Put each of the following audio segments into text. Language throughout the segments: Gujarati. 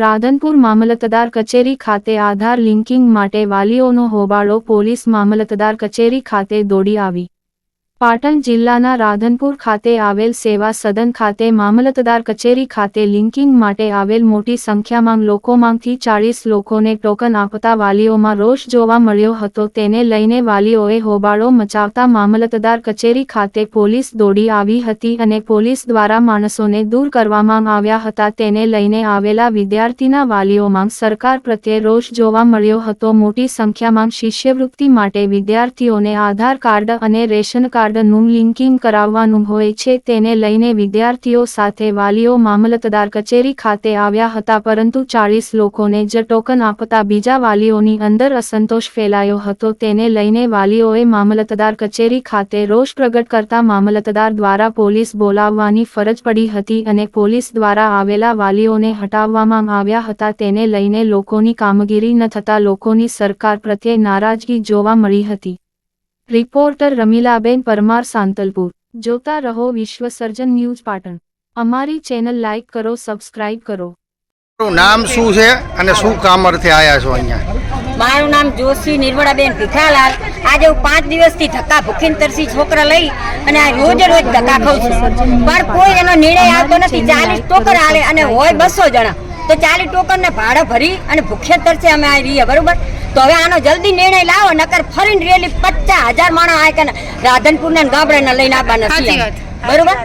રાધનપુર મામલતદાર કચેરી ખાતે આધાર લિંકિંગ માટે વાલીઓનો હોબાળો પોલીસ મામલતદાર કચેરી ખાતે દોડી આવી. પાટણ જિલ્લાના રાધનપુર ખાતે આવેલ સેવા સદન ખાતે મામલતદાર કચેરી ખાતે લિંકિંગ માટે આવેલ મોટી સંખ્યામાં લોકોમાંથી ચાળીસ લોકોને ટોકન આપતા વાલીઓમાં રોષ જોવા મળ્યો હતો. તેને લઈને વાલીઓએ હોબાળો મચાવતા મામલતદાર કચેરી ખાતે પોલીસ દોડી આવી હતી અને પોલીસ દ્વારા માણસોને દૂર કરવામાં આવ્યા હતા. તેને લઈને આવેલા વિદ્યાર્થીના વાલીઓમાં સરકાર પ્રત્યે રોષ જોવા મળ્યો હતો. મોટી સંખ્યામાં શિષ્યવૃત્તિ માટે વિદ્યાર્થીઓને આધાર કાર્ડ અને રેશન કાર્ડનું લિંકિંગ કરાવવાનું હોય છે, તેને લઈને વિદ્યાર્થીઓ સાથે વાલીઓ મામલતદાર કચેરી ખાતે આવ્યા હતા, પરંતુ ચાળીસ લોકોને જ ટોકન આપતા બીજા વાલીઓની અંદર અસંતોષ ફેલાયો હતો. તેને લઈને વાલીઓએ મામલતદાર કચેરી ખાતે રોષ પ્રગટ કરતા મામલતદાર દ્વારા પોલીસ બોલાવવાની ફરજ પડી હતી અને પોલીસ દ્વારા આવેલા વાલીઓને હટાવવામાં આવ્યા હતા. તેને લઈને લોકોની કામગીરી ન થતા લોકોની સરકાર પ્રત્યે નારાજગી જોવા મળી હતી. રિપોર્ટર રમીલાબેન પરમાર સાંતલપુર. જોતા રહો વિશ્વ સર્જન ન્યૂઝ પાટણ. અમારી ચેનલ લાઇક કરો સબસ્ક્રાઇબ કરો. નામ શું છે અને શું કામ અર્થે આવ્યા છો અહીંયા? મારું નામ જોશી નિર્મળાબેન ભીખાલાલ આજે હું પાંચ દિવસથી ધક્કા ભૂખીને તરસી છોકરા લઈ અને આ રોજ રોજ ધક્કા ખાઉં છું. પણ કોઈ એનો નિર્ણય આવતો નથી. ચાલીસ ટોકન આવે અને હોય બસો જણા. તો ચાલીસ ટોકરને ભાડા ભરી અને ભૂખે તરસે અમે આ રહીએ બરોબર? તો હવે આનો જલ્દી નિર્ણય લાવો નકર ફરીને રેલી પચાસ હજાર માણસ આ કે રાધનપુર ને ગામડે લઈને આવવાના છે. બરોબર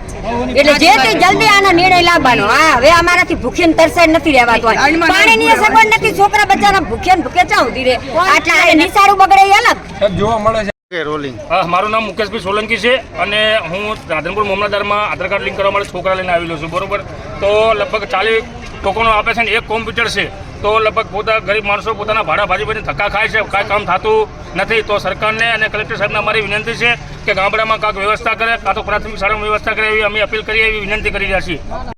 એટલે જે તે જલ્દી આનો નિર્ણય લાવવાનો. હા હવે અમારાથી ભૂખ્યન તરસે નથી રહેવાતું પાણીની સગવડ નથી છોકરા બચ્ચાના ભૂખ્યા ને ભૂખ્યા ચા ઉધી રે આટલા આ નિસારું બગડે એ અલગ. સાહેબ જોવા મળે છે. રોલિંગ હા, મારું નામ મુકેશભાઈ સોલંકી છે અને હું રાધનપુર મામલતદારમાં આધાર કાર્ડ લિંક કરવા માટે છોકરા લઈને આવેલો છું બરોબર? તો લગભગ ચાલીસ ટોકનો આપે છે ને એક કોમ્પ્યુટર છે. તો લગભગ પોતા ગરીબ માણસો પોતાના ભાડા ભાજી ભાજી ધક્કા ખાય છે, કાંઈ કામ થતું નથી. તો સરકારને અને કલેક્ટર સાહેબને અમારી વિનંતી છે કે ગામડામાં કાંઈક વ્યવસ્થા કરે, કાં તો પ્રાથમિક શાળામાં વ્યવસ્થા કરે એવી અમે અપીલ કરીએ એવી વિનંતી કરી રહ્યા છીએ.